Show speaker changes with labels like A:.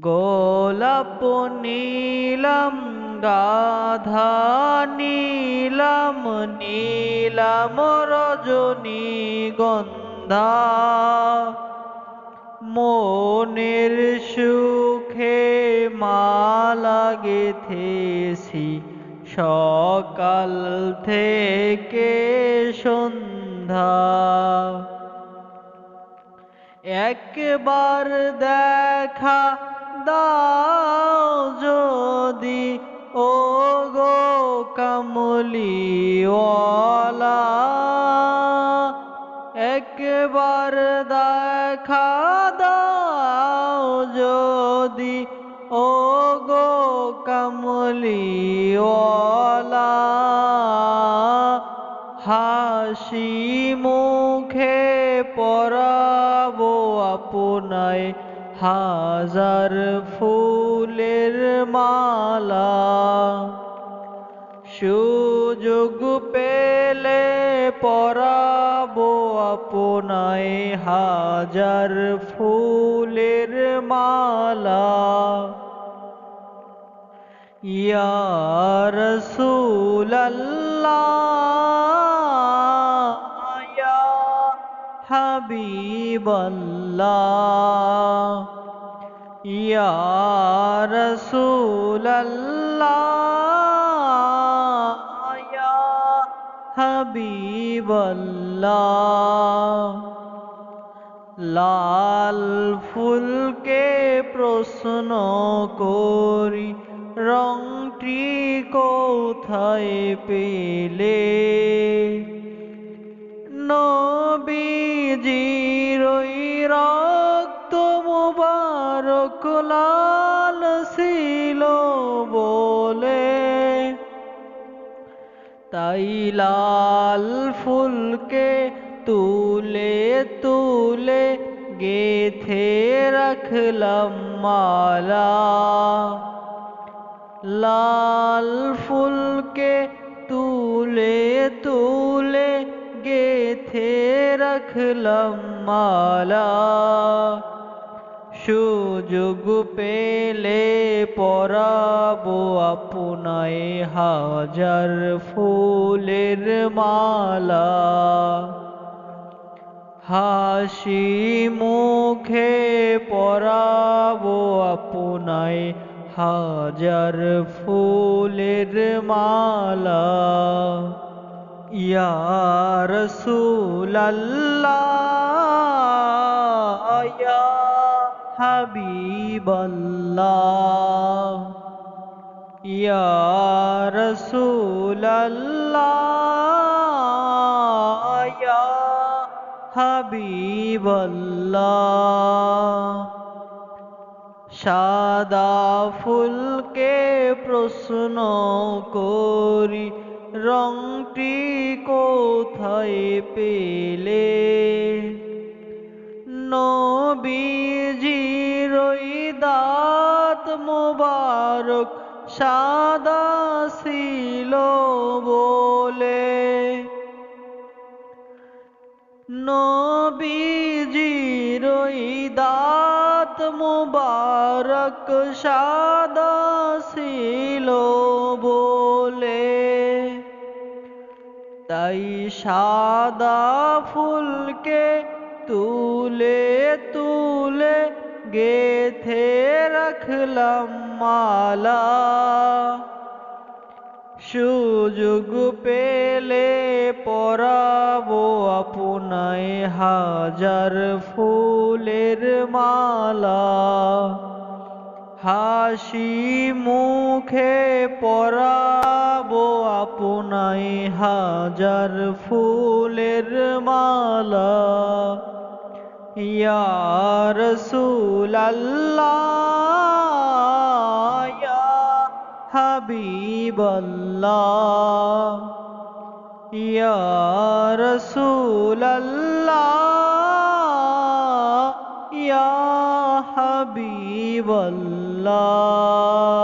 A: গোলাপ নীলম, গাধা নীলম নীলম রজনী গন্ধা। মনের সুখে মালা গেথেছি সকাল থেকে সন্ধ্যা। একবার দেখা দাও যদি ও গো কমলিওয়ালা, একবার দেখা দাও যদি ও গো কমলিওয়ালা। হাসি মুখে পরাবো আপনায় হাজার ফুলের মালা সুযোগ পেলে পরাবো আপনায় হাজার ফুলের মালা। ইয়া রসুলাল্লাহ হাবিবাল্লাহ ইয়া রসুলাল্লাহ ইয়া হাবিবাল্লাহ লাল ফুলকে প্রশ্ন করি রংটি কোথায় পেলে? নবীজির রক্ত মুবারক লাল ছিল বলে। তাই লাল ফুলকে তুলে তুলে গেথে রাখলাম মালা। লাল ফুলকে তুলে তুলে গেথে রাখলাম মালা সুযোগ পেলে পরাবো আপনায় হাজার ফুলের মালা হাসি মুখে পরাবো আপনায় হাজার ফুলের মালা ইয়া রসুলাল্লাহ ইয়া হাবিবাল্লাহ ইয়া রসুলাল্লাহ ইয়া হাবিবাল্লাহ সাদা ফুলকে প্রশ্ন করি রংটি কোথায় পেলে? নবীজির দাঁত মোবারক, সাদা ছিল বলে। নবীজির দাঁত মুবারক, সাদা ছিল বলে। তাই সাদা ফুলকে তুলে তুলে গেথে রাখলাম মালা। সুযোগ পেলে পরাবো আপনায় হাজার ফুলের মালা। হাসি মুখে পরাবো আপনায় হাজার ফুলের মালা। ইয়া রসুলাল্লাহ ইয়া হাবিবাল্লাহ। ইয়া রসুলাল্লাহ ইয়া হাবিবাল্লাহ।